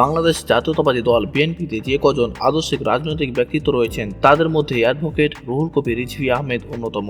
বাংলাদেশ জাতীয়তাবাদী দল বিএনপিতে যে কজন আদর্শিক রাজনৈতিক ব্যক্তিত্ব রয়েছেন, তাদের মধ্যে অ্যাডভোকেট রুহুল কবির রিজভি আহমেদ অন্যতম।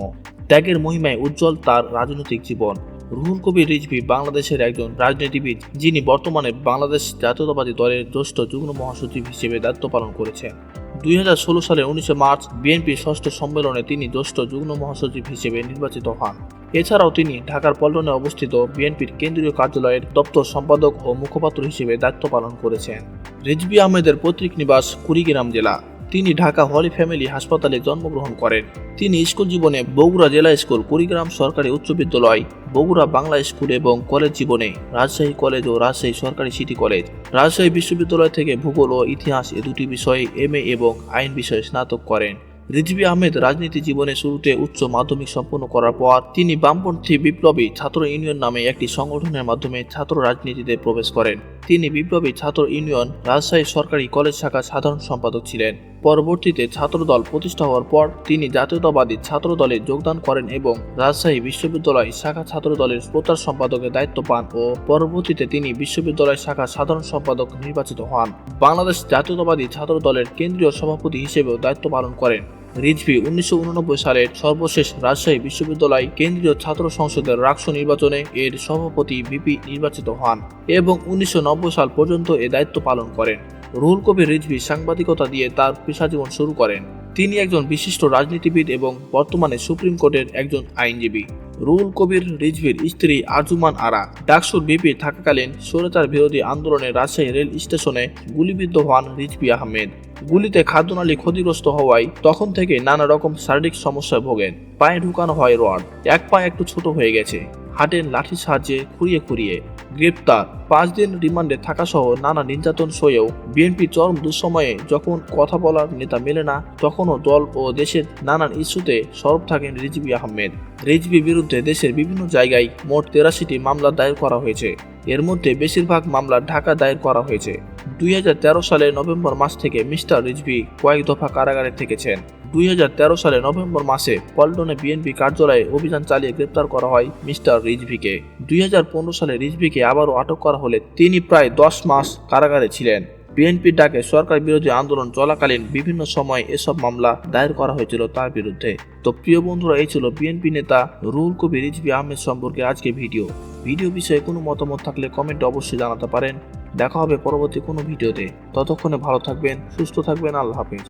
ত্যাগের মহিমায় উজ্জ্বল তার রাজনৈতিক জীবন। রুহুল কবির রিজভি বাংলাদেশের একজন রাজনীতিবিদ, যিনি বর্তমানে বাংলাদেশ জাতীয়তাবাদী দলের জ্যেষ্ঠ যুগ্ম মহাসচিব হিসেবে দায়িত্ব পালন করেছেন। দুই সালের উনিশে মার্চ বিএনপির ষষ্ঠ সম্মেলনে তিনি জ্যেষ্ঠ যুগ্ম মহাসচিব হিসেবে নির্বাচিত হন। এছাড়াও তিনি ঢাকার পল্টনে অবস্থিত বিএনপির কেন্দ্রীয় কার্যালয়ের দপ্তর সম্পাদক ও মুখপাত্র হিসেবে দায়িত্ব পালন করেছেন। রিজবি আহমেদের পৈতৃক নিবাস কুড়িগ্রাম জেলা। তিনি ঢাকা হলি ফ্যামিলি হাসপাতালে জন্মগ্রহণ করেন। তিনি স্কুল জীবনে বগুড়া জেলা স্কুল, কুড়িগ্রাম সরকারি উচ্চ বিদ্যালয়, বগুড়া বাংলা স্কুল এবং কলেজ জীবনে রাজশাহী কলেজ ও রাজশাহী সরকারি সিটি কলেজ। রাজশাহী বিশ্ববিদ্যালয় থেকে ভূগোল ও ইতিহাস এ দুটি বিষয়ে এম এবং আইন বিষয়ে স্নাতক করেন। রিজভি আহমেদ রাজনীতি জীবনে শুরুতে উচ্চ মাধ্যমিক সম্পন্ন করার পর তিনি বামপন্থী বিপ্লবী ছাত্র ইউনিয়ন নামে একটি সংগঠনের মাধ্যমে ছাত্র রাজনীতিতে প্রবেশ করেন। তিনি বিপ্লবী ছাত্র ইউনিয়ন, রাজশাহী সরকারি কলেজ শাখা সাধারণ সম্পাদক ছিলেন। পরবর্তীতে ছাত্রদল প্রতিষ্ঠা হওয়ার পর তিনি জাতীয়তাবাদী ছাত্র দলে যোগদান করেন এবং রাজশাহী বিশ্ববিদ্যালয় শাখা ছাত্র দলের প্রচার সম্পাদকের দায়িত্ব পান ও পরবর্তীতে তিনি বিশ্ববিদ্যালয় শাখা সাধারণ সম্পাদক নির্বাচিত হন। বাংলাদেশ জাতীয়তাবাদী ছাত্র দলের কেন্দ্রীয় সভাপতি হিসেবেও দায়িত্ব পালন করেন। রিজভি উনিশশো সালের সর্বশেষ রাজশাহী বিশ্ববিদ্যালয় কেন্দ্রীয় ছাত্র সংসদের রাষ্ট্র নির্বাচনে এর সভাপতি বিপি নির্বাচিত হন এবং উনিশশো নব্বই সাল পর্যন্ত এ দায়িত্ব পালন করেন। রুহুল কবির রিজভি সাংবাদিকতা দিয়ে তার পেশাজীবন শুরু করেন। তিনি একজন বিশিষ্ট রাজনীতিবিদ এবং বর্তমানে সুপ্রিম কোর্টের একজন আইনজীবী। রুহুল কবির, রিজভির স্ত্রী আজুমান আরা ডাকসুর বিপি থাকাকালীন স্বৈরাচার বিরোধী আন্দোলনে রাজশাহী রেল স্টেশনে গুলিবিদ্ধ হন রিজভি আহমেদ। গুলিতে খাদ্যনালী ক্ষতিগ্রস্ত হওয়ায় তখন থেকে নানা রকম শারীরিক সমস্যায় ভোগেন। পায়ে ঢুকানো হয় রড। এক পা একটু ছোট হয়ে গেছে। হাটের লাঠির সাহায্যে খুঁড়িয়ে খুঁড়িয়ে গ্রেপ্তার। পাঁচ দিন রিমান্ডে থাকা সহ নানা নির্যাতন সয়েও বিএনপি চরম দুঃসময়ে যখন কথা বলার নেতা মেলে না, তখনও দল ও দেশের নানান ইস্যুতে সরব থাকেন রিজভি আহমেদ। রিজভি বিরুদ্ধে দেশের বিভিন্ন জায়গায় মোট তেরাশিটি মামলা দায়ের করা হয়েছে। এর মধ্যে বেশিরভাগ মামলা ঢাকা দায়ের করা হয়েছে। দুই হাজার তেরো সালের নভেম্বর মাস থেকে মিস্টার রিজভি কয়েক দফা কারাগারে থেকেছেন। দুই সালে নভেম্বর মাসে পল্টনে বিএনপি কার্যালয়ে অভিযান চালিয়ে গ্রেপ্তার করা হয় মিস্টার রিজভিকে। দুই হাজার পনেরো সালে রিজভিকে আবারও আটক করা হলে তিনি প্রায় দশ মাস কারাগারে ছিলেন। বিএনপির ডাকে সরকার বিরোধী আন্দোলন চলাকালীন বিভিন্ন সময় এসব মামলা দায়ের করা হয়েছিল তার বিরুদ্ধে। তো প্রিয় বন্ধুরা, এই ছিল বিএনপি নেতা রুহুল কবির রিজভি আহমেদ সম্পর্কে আজকে ভিডিও। ভিডিও বিষয়ে কোনো মতামত থাকলে কমেন্টে অবশ্যই জানাতে পারেন। দেখা হবে পরবর্তী কোনো ভিডিওতে। ততক্ষণে ভালো থাকবেন, সুস্থ থাকবেন, আল্লাহ হাফিজ।